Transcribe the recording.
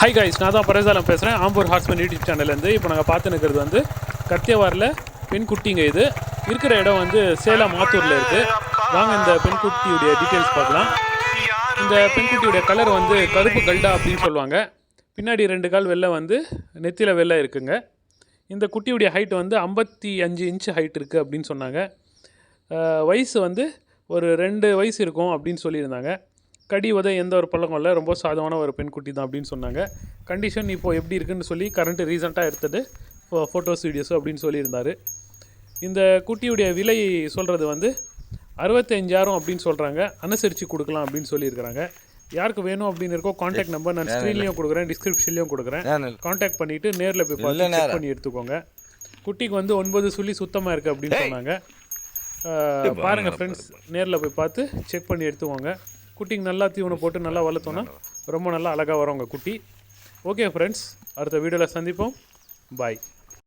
Hi guys நான் தான் பரேசாலம் பேசுகிறேன் ஆம்பூர் ஹார்ஸ்மேன் யூடியூப் சேனல்லேருந்து இப்போ நாங்கள் பார்த்து நிற்கிறது வந்து கத்தியவாரில் பெண் குட்டிங்க இது. இருக்கிற இடம் வந்து சேலம் ஆத்தூரில் இருக்குது வாங்க இந்த பெண் குட்டியுடைய டீட்டெயில்ஸ் பார்க்கலாம். இந்த பெண் குட்டியுடைய கலர் வந்து கருப்பு கல்டா அப்படின்னு சொல்லுவாங்க. பின்னாடி ரெண்டு கால் வெள்ளை வந்து நெத்தியில் வெள்ளை இருக்குங்க. இந்த குட்டியுடைய ஹைட் வந்து ஐம்பத்தி அஞ்சு இன்ச் ஹைட் இருக்குது அப்படின்னு சொன்னாங்க. வயசு வந்து ஒரு ரெண்டு வயசு இருக்கும் அப்படின்னு சொல்லியிருந்தாங்க. கடி உதை எந்த ஒரு பழக்கம் இல்லை. ரொம்ப சாதமான ஒரு பெண் குட்டி தான் அப்படின்னு சொன்னாங்க. கண்டிஷன் இப்போ எப்படி இருக்குன்னு சொல்லி கரண்ட்டு ரீசெண்டாக எடுத்தது. ஃபோட்டோஸ் வீடியோஸ் அப்படின்னு சொல்லியிருந்தாரு. இந்த குட்டியுடைய விலை சொல்கிறது வந்து அறுபத்தஞ்சாயிரம் அப்படின்னு சொல்கிறாங்க அனுசரித்து கொடுக்கலாம் அப்படின்னு சொல்லியிருக்கிறாங்க. யாருக்கு வேணும் அப்படின்னு இருக்கோ காண்டாக்ட் நம்பர் நான் ஸ்க்ரீன்லேயும் கொடுக்குறேன் டிஸ்கிரிப்ஷன்லேயும் கொடுக்குறேன். காண்டாக்ட் பண்ணிவிட்டு நேரில் போய் பார்த்து செக் பண்ணி எடுத்துக்கோங்க. குட்டிக்கு வந்து ஒன்பது சுழி சுத்தமாக இருக்குது அப்படின்னு சொன்னாங்க. அஹ், பாருங்க ஃப்ரெண்ட்ஸ் நேரில் போய் பார்த்து செக் பண்ணி எடுத்துக்கோங்க. குட்டிக்கு நல்லா தீவனம் போட்டு நல்லா வளர்த்தோன்னா ரொம்ப நல்லா அழகாக வரும் உங்கள் குட்டி. ஓகே ஃப்ரெண்ட்ஸ் அடுத்த வீடியோவில் சந்திப்போம். பாய்